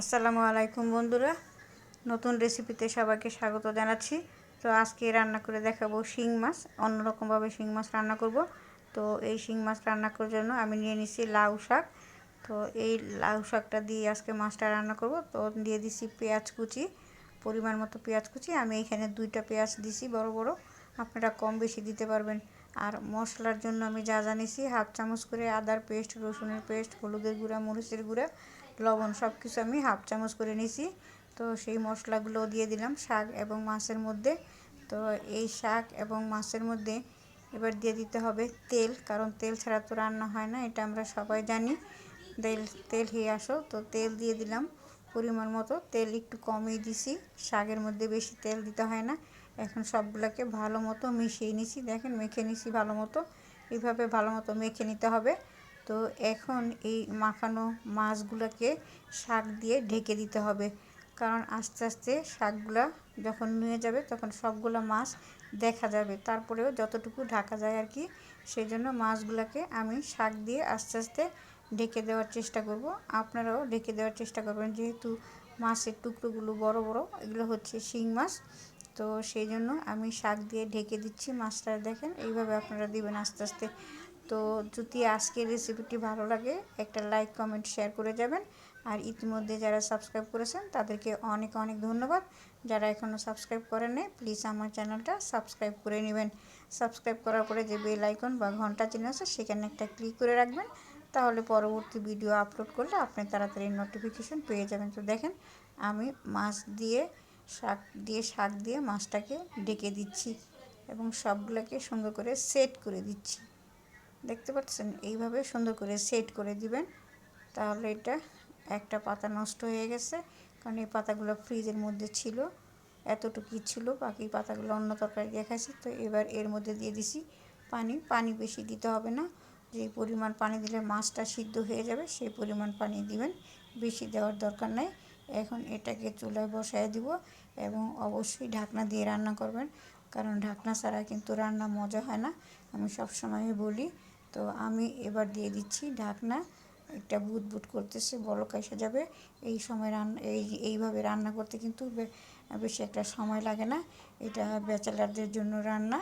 আসসালামু আলাইকুম বন্ধুরা। নতুন রেসিপিতে সবাইকে স্বাগত জানাচ্ছি। তো আজকে রান্না করে দেখাবো শিং মাছ। অন্যরকমভাবে শিং মাছ রান্না করব। তো এই শিং মাছ রান্না করার জন্য আমি নিয়ে নিছি লাউ শাক। তো এই লাউ শাকটা দিয়ে আজকে মাছটা রান্না করব। তো দিয়ে দিছি পেঁয়াজ কুচি, পরিমাণ মতো পেঁয়াজ কুচি। আমি এখানে দুইটা পেঁয়াজ দিছি বড় বড়। আপনারা কম বেশি দিতে পারবেন। আর মশলার জন্য আমি যা জানিছি হাফ চামচ করে আদার পেস্ট, রসুনের পেস্ট, হলুদের গুঁড়া, মরিচের গুঁড়া লবণ সব কিছু আমি হাফ চামচ করে নিছি তো সেই মশলাগুলো দিয়ে দিলাম শাক এবং মাছের মধ্যে। তো এই শাক এবং মাছের মধ্যে এবার দিয়ে দিতে হবে তেল, কারণ তেল ছাড়া তো রান্না হয় না, এটা আমরা সবাই জানি। তেল তেল হয়ে আসো। তো তেল দিয়ে দিলাম পরিমাণ মতো। তেল একটু কমই দিছি, শাকের মধ্যে বেশি তেল দিতে হয় না। এখন সবগুলোকে ভালো মতো মিশিয়ে নিছি, দেখেন মেখে নিছি ভালো মতো। এইভাবে ভালো মতো মেখে নিতে হবে। তো এখন এই মাখানো মাছগুলোকে শাক দিয়ে ঢেকে দিতে হবে। কারণ আস্তে আস্তে শাকগুলা যখন নিয়ে যাবে তখন সবগুলো মাছ দেখা যাবে। তারপরেও যতটুকু ঢাকা যায় আর কি সেই জন্য মাছগুলোকে আমি শাক দিয়ে আস্তে আস্তে ঢেকে দেওয়ার চেষ্টা করব। আপনারাও ঢেকে দেওয়ার চেষ্টা করবেন। যেহেতু মাছের টুকরোগুলো বড় বড়, এগুলো হচ্ছে শিং মাছ। তো সেই জন্য আমি শাক দিয়ে ঢেকে দিচ্ছি মাছটা। দেখেন, এইভাবে আপনারা দিবেন আস্তে আস্তে। তো যদি আজকের রেসিপিটি ভালো লাগে, একটা লাইক কমেন্ট শেয়ার করে যাবেন। আর ইতিমধ্যে যারা সাবস্ক্রাইব করেছেন, তাদেরকে অনেক অনেক ধন্যবাদ। যারা এখনও সাবস্ক্রাইব করেন প্লিজ আমার চ্যানেলটা সাবস্ক্রাইব করে নেবেন। সাবস্ক্রাইব করার পরে যে বেল আইকন বা ঘণ্টা চিহ্ন আছে, সেখানে একটা ক্লিক করে রাখবেন। তাহলে পরবর্তী ভিডিও আপলোড করলে আপনি তাড়াতাড়ি নোটিফিকেশন পেয়ে যাবেন। তো দেখেন, আমি মাছ দিয়ে, শাক দিয়ে শাক দিয়ে মাছটাকে ডেকে দিচ্ছি এবং সবগুলোকে সুন্দর করে সেট করে দিচ্ছি। দেখতে পাচ্ছেন? এইভাবে সুন্দর করে সেট করে দিবেন। তাহলে এটা একটা পাতা নষ্ট হয়ে গেছে। কারণ এই পাতাগুলো ফ্রিজের মধ্যে ছিল। এতটুকুই ছিল। বাকি পাতাগুলো অন্য তরকারি দেখাইছি। তো এবার এর মধ্যে দিয়ে দিছি পানি। পানি বেশি দিতে হবে না। যে পরিমাণ পানি দিলে মাছটা সিদ্ধ হয়ে যাবে, সেই পরিমাণ পানি দিবেন। বেশি দেওয়ার দরকার নাই। এখন এটাকে চুলায় বসায় দিব এবং অবশ্যই ঢাকনা দিয়ে রান্না করবেন। কারণ ঢাকনা ছাড়া কিন্তু রান্না মজা হয় না। আমি সবসময় বলি, তো আমি এবার দিয়ে দিচ্ছি ঢাকনা। একটা বুট বুট করতেছে, বলক এসে যাবে। এই সময় রান্না এই, এইভাবে রান্না করতে কিন্তু বেশি একটা সময় লাগে না। এটা ব্যাচেলারদের জন্য রান্না।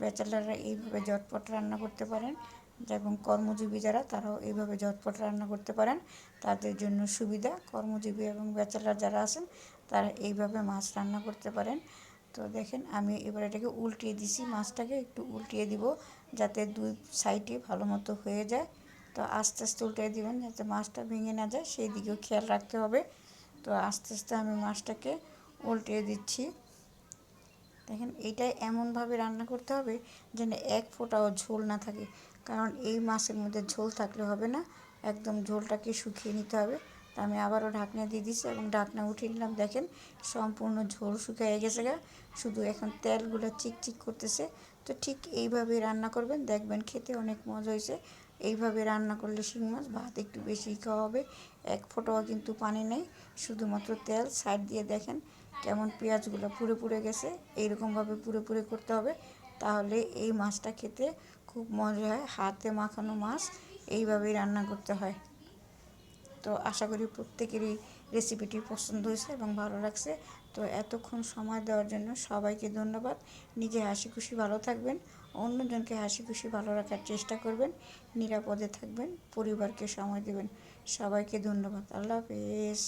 ব্যাচেলাররা এইভাবে ঝটপট রান্না করতে পারেন। এবং কর্মজীবী যারা, তারাও এইভাবে ঝটপট রান্না করতে পারেন। তাদের জন্য সুবিধা। কর্মজীবী এবং ব্যাচেলার যারা আছেন, তারা এইভাবে মাছ রান্না করতে পারেন। তো দেখেন, আমি এবার এটাকে উল্টিয়ে দিছি, মাছটাকে একটু উল্টিয়ে দিব যাতে দুই সাইডে ভালো মতো হয়ে যায়। তো আস্তে আস্তে উল্টিয়ে দিবেন যাতে মাছটা ভেঙে না যায়, সেই দিকেও খেয়াল রাখতে হবে। তো আস্তে আস্তে আমি মাছটাকে উল্টিয়ে দিচ্ছি। দেখেন এইটাই এমনভাবে রান্না করতে হবে যেন এক ফোঁটাও ঝোল না থাকে, কারণ এই মাছের মধ্যে ঝোল থাকলে হবে না, একদম ঝোলটাকে শুকিয়ে নিতে হবে। তা আমি আবারও ঢাকনা দিয়ে দিচ্ছি এবং ঢাকনা উঠিয়ে নিলাম। দেখেন সম্পূর্ণ ঝোল শুকিয়ে গেছে গা। শুধু এখন তেলগুলো চিকচিক করতেছে। তো ঠিক এইভাবে রান্না করবেন। দেখবেন খেতে অনেক মজা হয়েছে। এইভাবে রান্না করলে শিং মাছ ভাত একটু বেশি খাওয়া হবে। এক ফোটাও কিন্তু পানি নেই। শুধুমাত্র তেল সাইড দিয়ে দেখেন কেমন পেঁয়াজগুলো পুড়ে পুড়ে গেছে। এইরকমভাবে পুড়ে পুড়ে করতে হবে। তাহলে এই মাছটা খেতে খুব মজা হয়। হাতে মাখানো মাছ এইভাবেই রান্না করতে হয়। তো আশা করি প্রত্যেকেরই রেসিপিটি পছন্দ হয়েছে এবং ভালো লাগছে। তো এতক্ষণ সময় দেওয়ার জন্য সবাইকে ধন্যবাদ। নিজে হাসি খুশি ভালো থাকবেন, অন্যজনকে হাসি খুশি ভালো রাখার চেষ্টা করবেন, নিরাপদে থাকবেন, পরিবারকে সময় দেবেন। সবাইকে ধন্যবাদ। আল্লাহ হাফেজ।